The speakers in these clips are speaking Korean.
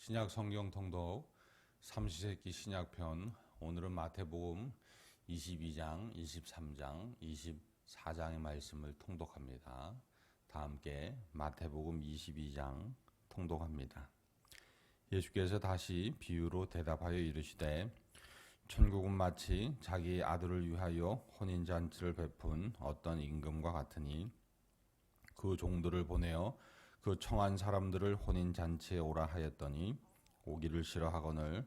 신약 성경 통독 삼시세끼 신약편 오늘은 마태복음 22장, 23장, 24장의 말씀을 통독합니다. 다 함께 마태복음 22장 통독합니다. 예수께서 다시 비유로 대답하여 이르시되 천국은 마치 자기 아들을 위하여 혼인 잔치를 베푼 어떤 임금과 같으니 그 종들을 보내어 그 청한 사람들을 혼인 잔치에 오라 하였더니 오기를 싫어하거늘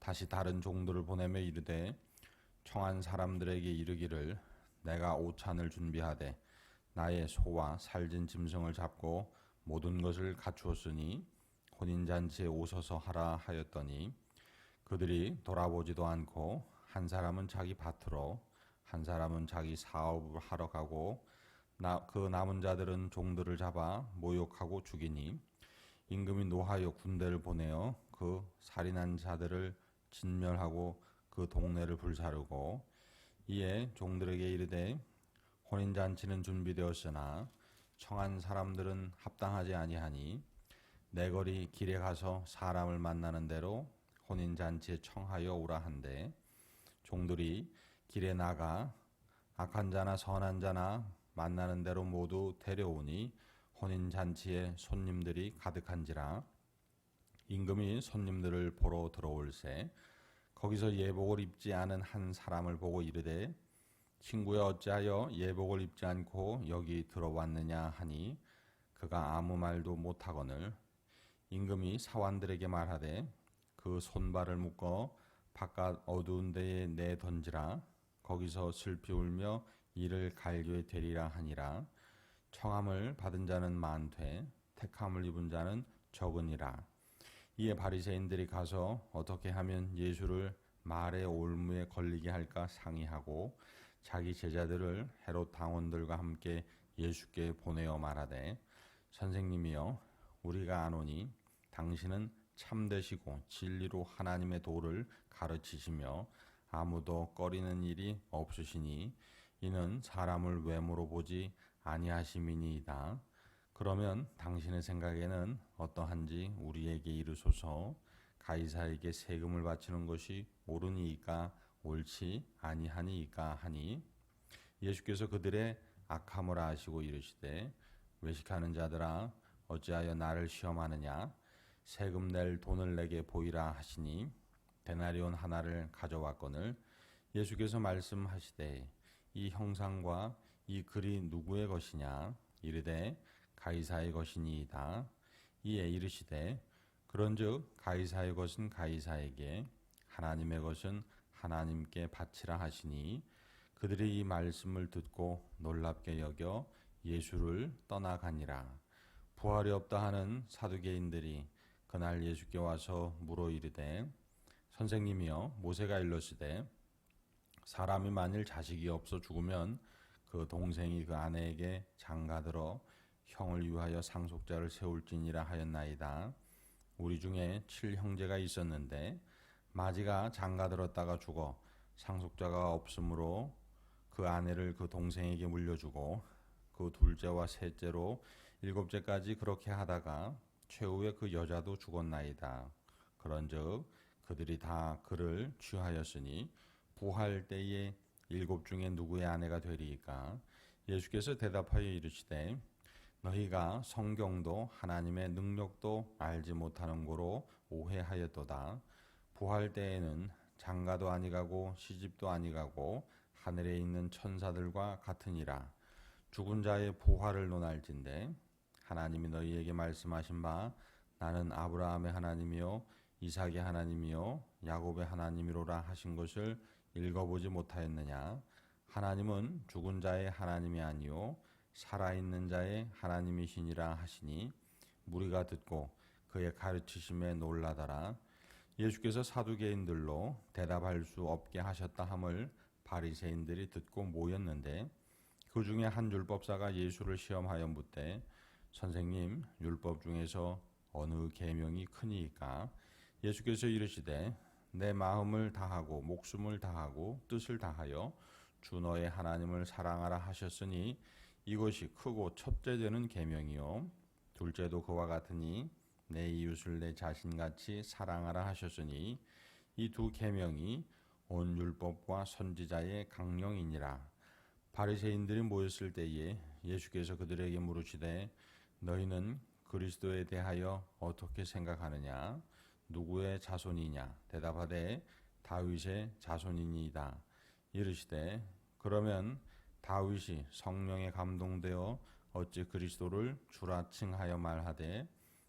다시 다른 종들을 보내며 이르되 청한 사람들에게 이르기를 내가 오찬을 준비하되 나의 소와 살진 짐승을 잡고 모든 것을 갖추었으니 혼인 잔치에 오셔서 하라 하였더니 그들이 돌아보지도 않고 한 사람은 자기 밭으로 한 사람은 자기 사업을 하러 가고 나, 그 남은 자들은 종들을 잡아 모욕하고 죽이니 임금이 노하여 군대를 보내어 그 살인한 자들을 진멸하고 그 동네를 불사르고 이에 종들에게 이르되 혼인 잔치는 준비되었으나 청한 사람들은 합당하지 아니하니 내 거리 길에 가서 사람을 만나는 대로 혼인 잔치에 청하여 오라 한데 종들이 길에 나가 악한 자나 선한 자나 만나는 대로 모두 데려오니 혼인 잔치에 손님들이 가득한지라. 임금이 손님들을 보러 들어올새 거기서 예복을 입지 않은 한 사람을 보고 이르되 친구여 어찌하여 예복을 입지 않고 여기 들어왔느냐 하니 그가 아무 말도 못하거늘 임금이 사환들에게 말하되 그 손발을 묶어 바깥 어두운 데에 내 던지라. 거기서 슬피 울며 이를 갈교에 되리라 하니라. 청함을 받은 자는 많되 택함을 입은 자는 적으니라. 이에 바리새인들이 가서 어떻게 하면 예수를 말의 올무에 걸리게 할까 상의하고 자기 제자들을 헤롯 당원들과 함께 예수께 보내어 말하되 선생님이여 우리가 아노니 당신은 참되시고 진리로 하나님의 도를 가르치시며 아무도 꺼리는 일이 없으시니 이는 사람을 외모로 보지 아니하심이니이다. 그러면 당신의 생각에는 어떠한지 우리에게 이르소서 가이사에게 세금을 바치는 것이 옳으니이까 옳지 아니하니이까 하니 예수께서 그들의 악함을 아시고 이르시되 외식하는 자들아 어찌하여 나를 시험하느냐 세금 낼 돈을 내게 보이라 하시니 데나리온 하나를 가져왔거늘 예수께서 말씀하시되 이 형상과 이 글이 누구의 것이냐? 이르되 가이사의 것이니이다. 이에 이르시되 그런즉 가이사의 것은 가이사에게 하나님의 것은 하나님께 바치라 하시니 그들이 이 말씀을 듣고 놀랍게 여겨 예수를 떠나가니라. 부활이 없다 하는 사두개인들이 그날 예수께 와서 물어 이르되 선생님이여 모세가 일렀으되 사람이 만일 자식이 없어 죽으면 그 동생이 그 아내에게 장가들어 형을 위하여 상속자를 세울지니라 하였나이다. 우리 중에 칠 형제가 있었는데 마지가 장가들었다가 죽어 상속자가 없으므로 그 아내를 그 동생에게 물려주고 그 둘째와 셋째로 일곱째까지 그렇게 하다가 최후에 그 여자도 죽었나이다. 그런즉 그들이 다 그를 취하였으니 부활 때에 일곱 중에 누구의 아내가 되리이까? 예수께서 대답하여 이르시되 너희가 성경도 하나님의 능력도 알지 못하는 고로 오해하였도다. 부활 때에는 장가도 아니가고 시집도 아니가고 하늘에 있는 천사들과 같으니라. 죽은 자의 부활을 논할진대 하나님이 너희에게 말씀하신 바 나는 아브라함의 하나님이요 이삭의 하나님이요 야곱의 하나님이로라 하신 것을 읽어보지 못하였느냐? 하나님은 죽은 자의 하나님이 아니요 살아있는 자의 하나님이시니라 하시니 무리가 듣고 그의 가르치심에 놀라더라. 예수께서 사두개인들로 대답할 수 없게 하셨다 함을 바리새인들이 듣고 모였는데 그 중에 한 율법사가 예수를 시험하여 묻되 선생님 율법 중에서 어느 계명이 크니까 예수께서 이르시되 내 마음을 다하고 목숨을 다하고 뜻을 다하여 주 너의 하나님을 사랑하라 하셨으니 이것이 크고 첫째 되는 계명이요 둘째도 그와 같으니 내 이웃을 내 자신같이 사랑하라 하셨으니 이 두 계명이 온 율법과 선지자의 강령이니라. 바리새인들이 모였을 때에 예수께서 그들에게 물으시되 너희는 그리스도에 대하여 어떻게 생각하느냐 누구의 자손이냐? 대답하되 다윗의 자손이니이다. 이르시되 그러면 다윗이 성령에 감동되어 어찌 그리스도를 주라 칭하여 말하되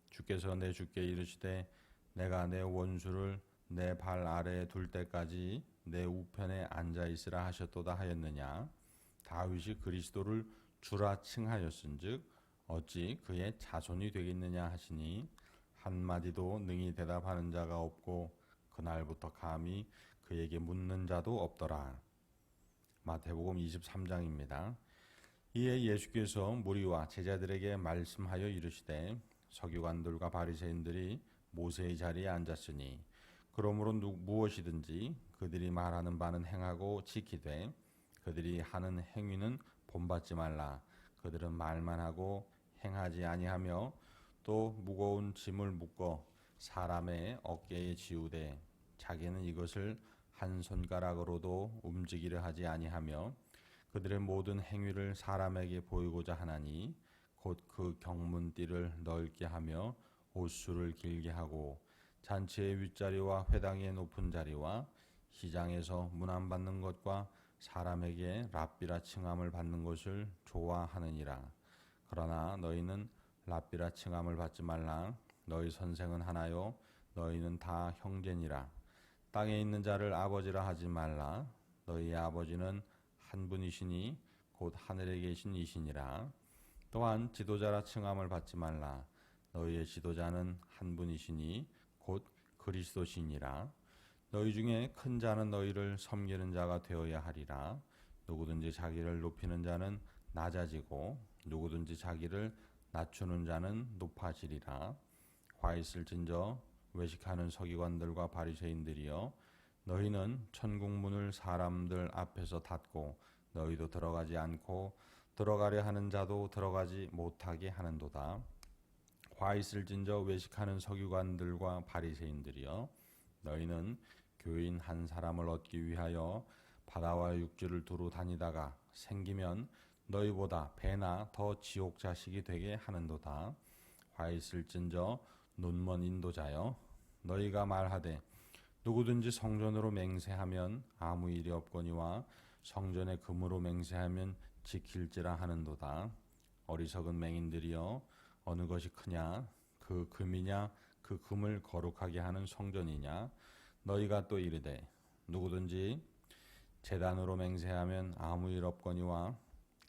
주께서 내 주께 이르시되 내가 내 원수를 내 발 아래에 둘 때까지 내 우편에 앉아 있으라 하셨도다 하였느냐? 다윗이 그리스도를 주라 칭하였은즉 어찌 그의 자손이 되겠느냐 하시니 한마디도 능히 대답하는 자가 없고 그날부터 감히 그에게 묻는 자도 없더라. 마태복음 23장입니다. 이에 예수께서 무리와 제자들에게 말씀하여 이르시되 서기관들과 바리새인들이 모세의 자리에 앉았으니 그러므로 무엇이든지 그들이 말하는 바는 행하고 지키되 그들이 하는 행위는 본받지 말라. 그들은 말만 하고 행하지 아니하며 또 무거운 짐을 묶어 사람의 어깨에 지우되 자기는 이것을 한 손가락으로도 움직이려 하지 아니하며 그들의 모든 행위를 사람에게 보이고자 하나니 곧 그 경문띠를 넓게 하며 옷수를 길게 하고 잔치의 윗자리와 회당의 높은 자리와 시장에서 문안 받는 것과 사람에게 랍비라 칭함을 받는 것을 좋아하느니라. 그러나 너희는 랍비라 칭함을 받지 말라. 너희 선생은 하나요. 너희는 다 형제니라. 땅에 있는 자를 아버지라 하지 말라. 너희 아버지는 한 분이시니 곧 하늘에 계신 이시니라. 또한 지도자라 칭함을 받지 말라. 너희의 지도자는 한 분이시니 곧 그리스도시니라. 너희 중에 큰 자는 너희를 섬기는 자가 되어야 하리라. 누구든지 자기를 높이는 자는 낮아지고 누구든지 자기를 낮추는 자는 높아지리라. 화 있을진저 외식하는 서기관들과 바리새인들이여 너희는 천국 문을 사람들 앞에서 닫고 너희도 들어가지 않고 들어가려 하는 자도 들어가지 못하게 하는도다. 화 있을진저 외식하는 서기관들과 바리새인들이여 너희는 교인 한 사람을 얻기 위하여 바다와 육지를 두루 다니다가 생기면 너희보다 배나 더 지옥 자식이 되게 하는도다. 화 있을진저 눈먼 인도자여 너희가 말하되 누구든지 성전으로 맹세하면 아무 일이 없거니와 성전의 금으로 맹세하면 지킬지라 하는도다. 어리석은 맹인들이여 어느 것이 크냐 그 금이냐 그 금을 거룩하게 하는 성전이냐 너희가 또 이르되 누구든지 재단으로 맹세하면 아무 일 없거니와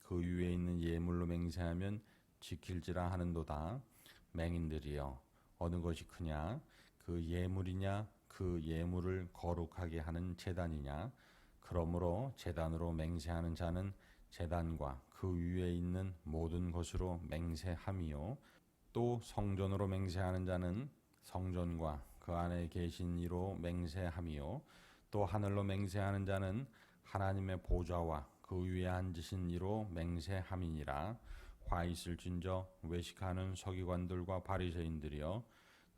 그 위에 있는 예물로 맹세하면 지킬지라 하는도다. 맹인들이여 어느 것이 크냐? 그 예물이냐? 그 예물을 거룩하게 하는 재단이냐? 그러므로 재단으로 맹세하는 자는 재단과 그 위에 있는 모든 것으로 맹세함이요. 또 성전으로 맹세하는 자는 성전과 그 안에 계신 이로 맹세함이요. 또 하늘로 맹세하는 자는 하나님의 보좌와 그 위에 앉으신 이로 맹세함이니라. 화 있을진저 외식하는 서기관들과 바리새인들이여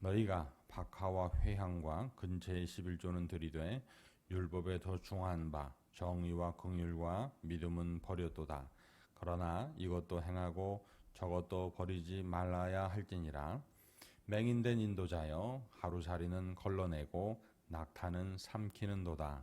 너희가 박하와 회향과 근처의 11조는 들이되 율법에 더 중한 바 정의와 긍휼과 믿음은 버렸도다. 그러나 이것도 행하고 저것도 버리지 말라야 할지니라. 맹인된 인도자여 하루살이는 걸러내고 낙타는 삼키는도다.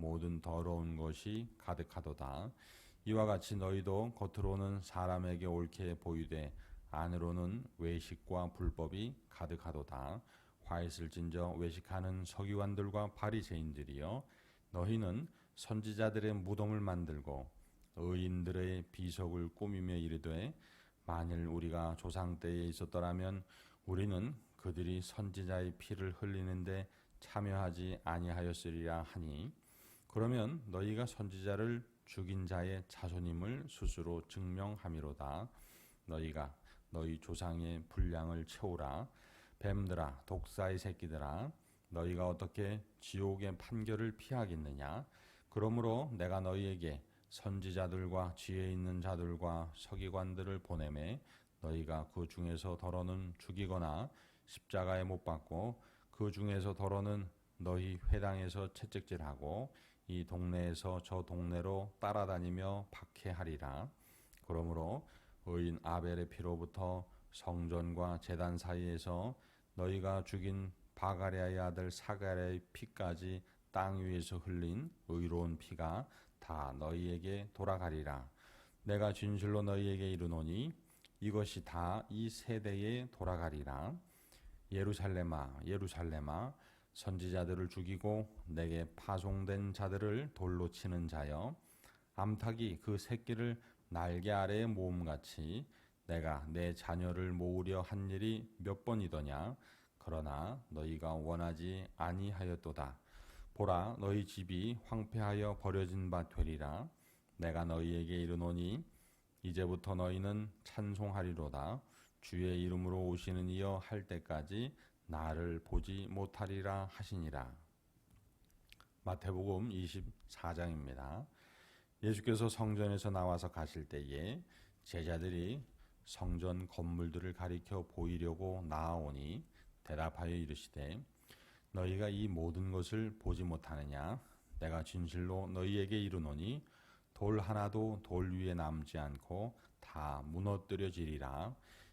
모든 더러운 것이 가득하도다. 이와 같이 너희도 겉으로는 사람에게 옳게 보이되 안으로는 외식과 불법이 가득하도다. 화 있을진저 외식하는 서기관들과 바리새인들이여 너희는 선지자들의 무덤을 만들고 의인들의 비석을 꾸미며 이르되 만일 우리가 조상 때에 있었더라면 우리는 그들이 선지자의 피를 흘리는데 참여하지 아니하였으리라 하니 그러면 너희가 선지자를 죽인 자의 자손임을 스스로 증명함이로다. 너희가 너희 조상의 분량을 채우라. 뱀들아 독사의 새끼들아 너희가 어떻게 지옥의 판결을 피하겠느냐? 그러므로 내가 너희에게 선지자들과 지혜 있는 자들과 서기관들을 보내매 너희가 그 중에서 더러는 죽이거나 십자가에 못 박고 그 중에서 더러는 너희 회당에서 채찍질하고 이 동네에서 저 동네로 따라다니며 박해하리라. 그러므로 의인 아벨의 피로부터 성전과 제단 사이에서 너희가 죽인 바가랴의 아들 사가랴의 피까지 땅 위에서 흘린 의로운 피가 다 너희에게 돌아가리라. 내가 진실로 너희에게 이르노니 이것이 다 이 세대에 돌아가리라. 예루살렘아, 예루살렘아, 선지자들을 죽이고 내게 파송된 자들을 돌로 치는 자여, 암탉이 그 새끼를 날개 아래에 모음같이 내가 내 자녀를 모으려 한 일이 몇 번이더냐? 그러나 너희가 원하지 아니하였도다. 보라, 너희 집이 황폐하여 버려진 바 되리라. 내가 너희에게 이르노니 이제부터 너희는 찬송하리로다. 주의 이름으로 오시는 이여 할 때까지 나를 보지 못하리라 하시니라. 마태복음 24장입니다. 예수께서 성전에서 나와서 가실 때에 제자들이 성전 건물들을 가리켜 보이려고 나아오니 대답하여 이르시되 너희가 이 모든 것을 보지 못하느냐 내가 진실로 너희에게 이르노니 돌 하나도 돌 위에 남지 않고 다 무너뜨려지리라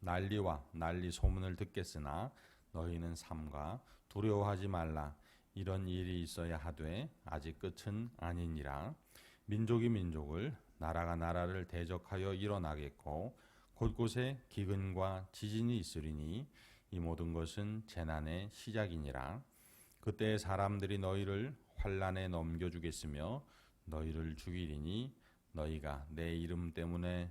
난리와 난리 소문을 듣겠으나 너희는 삼가 두려워하지 말라. 이런 일이 있어야 하되 아직 끝은 아니니라. 민족이 민족을 나라가 나라를 대적하여 일어나겠고 곳곳에 기근과 지진이 있으리니 이 모든 것은 재난의 시작이니라. 그때 사람들이 너희를 환란에 넘겨주겠으며 너희를 죽이리니 너희가 내 이름 때문에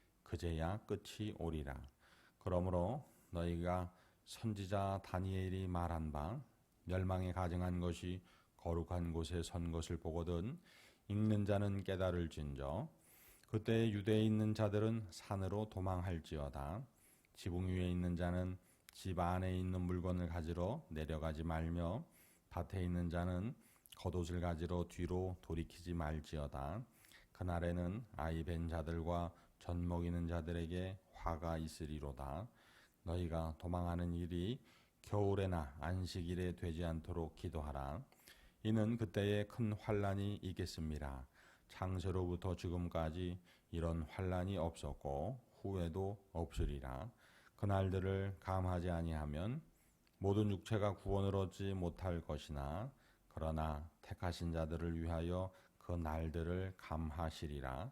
그제야 끝이 오리라. 그러므로 너희가 선지자 다니엘이 말한 바 멸망에 가증한 것이 거룩한 곳에 선 것을 보거든 읽는 자는 깨달을진저 그때 유대에 있는 자들은 산으로 도망할지어다 지붕 위에 있는 자는 집 안에 있는 물건을 가지러 내려가지 말며 밭에 있는 자는 겉옷을 가지러 뒤로 돌이키지 말지어다 그날에는 아이 벤 자들과 젖 먹이는 자들에게 화가 있으리로다. 너희가 도망하는 일이 겨울에나 안식일에 되지 않도록 기도하라. 이는 그때에 큰 환란이 있겠습니다. 창세로부터 지금까지 이런 환란이 없었고 후에도 없으리라. 그날들을 감하지 아니하면 모든 육체가 구원을 얻지 못할 것이나 그러나 택하신 자들을 위하여 그 날들을 감하시리라.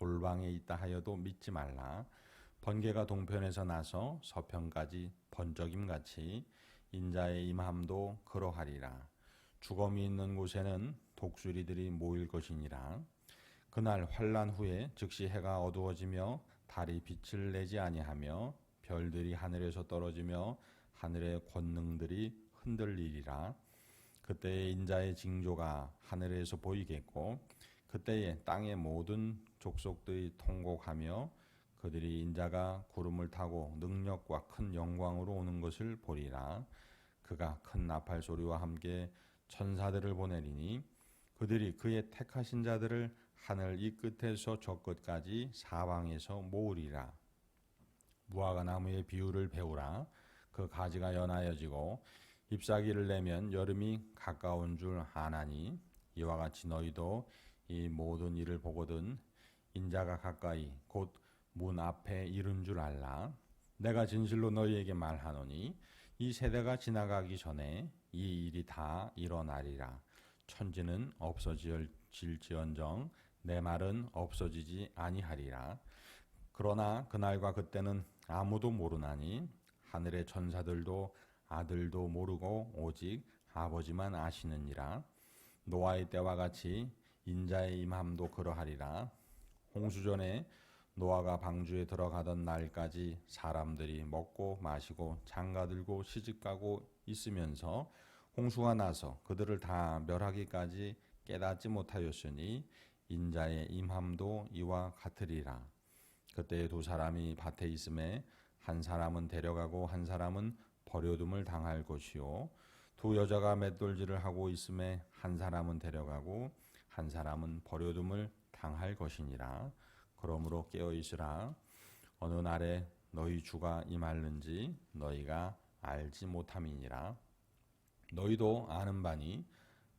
골방에 있다 하여도 믿지 말라 번개가 동편에서 나서 서편까지 번쩍임 같이 인자의 임함도 그러하리라 주검이 있는 곳에는 독수리들이 모일 것이니라. 그날 환란 후에 즉시 해가 어두워지며 달이 빛을 내지 아니하며 별들이 하늘에서 떨어지며 하늘의 권능들이 흔들리리라. 그때의 인자의 징조가 하늘에서 보이겠고 그때에 땅의 모든 족속들이 통곡하며 그들이 인자가 구름을 타고 능력과 큰 영광으로 오는 것을 보리라. 그가 큰 나팔 소리와 함께 천사들을 보내리니 그들이 그의 택하신 자들을 하늘 이 끝에서 저 끝까지 사방에서 모으리라. 무화과 나무의 비율을 배우라. 그 가지가 연하여지고 잎사귀를 내면 여름이 가까운 줄 아나니 이와 같이 너희도 이 모든 일을 보거든 인자가 가까이 곧 문 앞에 이른 줄 알라. 내가 진실로 너희에게 말하노니 이 세대가 지나가기 전에 이 일이 다 일어나리라. 천지는 없어질지언정 내 말은 없어지지 아니하리라. 그러나 그날과 그때는 아무도 모르나니 하늘의 천사들도 아들도 모르고 오직 아버지만 아시느니라. 노아의 때와 같이 인자의 임함도 그러하리라. 홍수전에 노아가 방주에 들어가던 날까지 사람들이 먹고 마시고 장가들고 시집가고 있으면서 홍수가 나서 그들을 다 멸하기까지 깨닫지 못하였으니 인자의 임함도 이와 같으리라. 그때 두 사람이 밭에 있음에 한 사람은 데려가고 한 사람은 버려둠을 당할 것이요 두 여자가 맷돌질을 하고 있음에 한 사람은 데려가고 한 사람은 버려둠을 당할 것이니라. 그러므로 깨어 있으라. 어느 날에 너희 주가 임할는지 너희가 알지 못함이니라. 너희도 아는 바니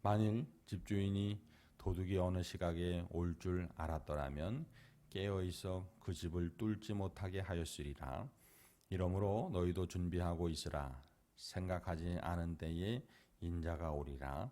만일 집주인이 도둑이 어느 시각에 올 줄 알았더라면 깨어 있어 그 집을 뚫지 못하게 하였으리라. 이러므로 너희도 준비하고 있으라. 생각하지 않은 때에 인자가 오리라.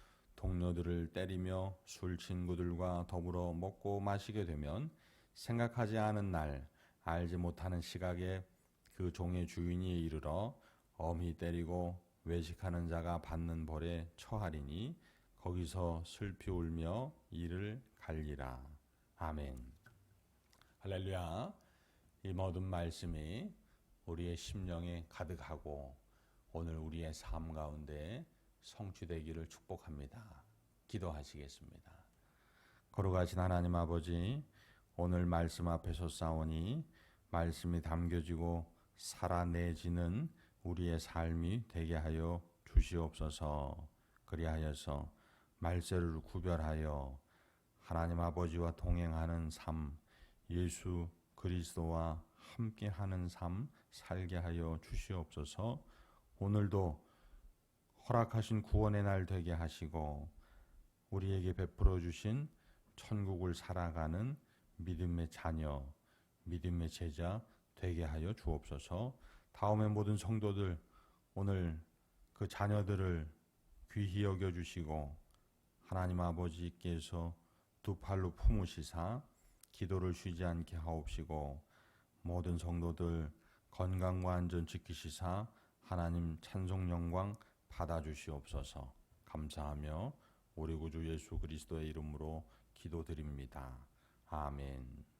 동료들을 때리며 술 친구들과 더불어 먹고 마시게 되면 생각하지 않은 날 알지 못하는 시각에 그 종의 주인이 이르러 엄히 때리고 외식하는 자가 받는 벌에 처하리니 거기서 슬피 울며 이를 갈리라. 아멘. 할렐루야. 이 모든 말씀이 우리의 심령에 가득하고 오늘 우리의 삶 가운데 성취되기를 축복합니다. 기도하시겠습니다. 거룩하신 하나님 아버지, 오늘 말씀 앞에서 싸우니 말씀이 담겨지고 살아내지는 우리의 삶이 되게 하여 주시옵소서. 그리하여서 말세를 구별하여 하나님 아버지와 동행하는 삶, 예수 그리스도와 함께하는 삶 살게 하여 주시옵소서. 오늘도 허락하신 구원의 날 되게 하시고 우리에게 베풀어 주신 천국을 살아가는 믿음의 자녀, 믿음의 제자 되게 하여 주옵소서. 다음에 모든 성도들 오늘 그 자녀들을 귀히 여겨 주시고 하나님 아버지께서 두 팔로 품으시사 기도를 쉬지 않게 하옵시고 모든 성도들 건강과 안전 지키시사 하나님 찬송 영광 받아 주시옵소서. 감사하며 우리 구주 예수 그리스도의 이름으로 기도드립니다. 아멘.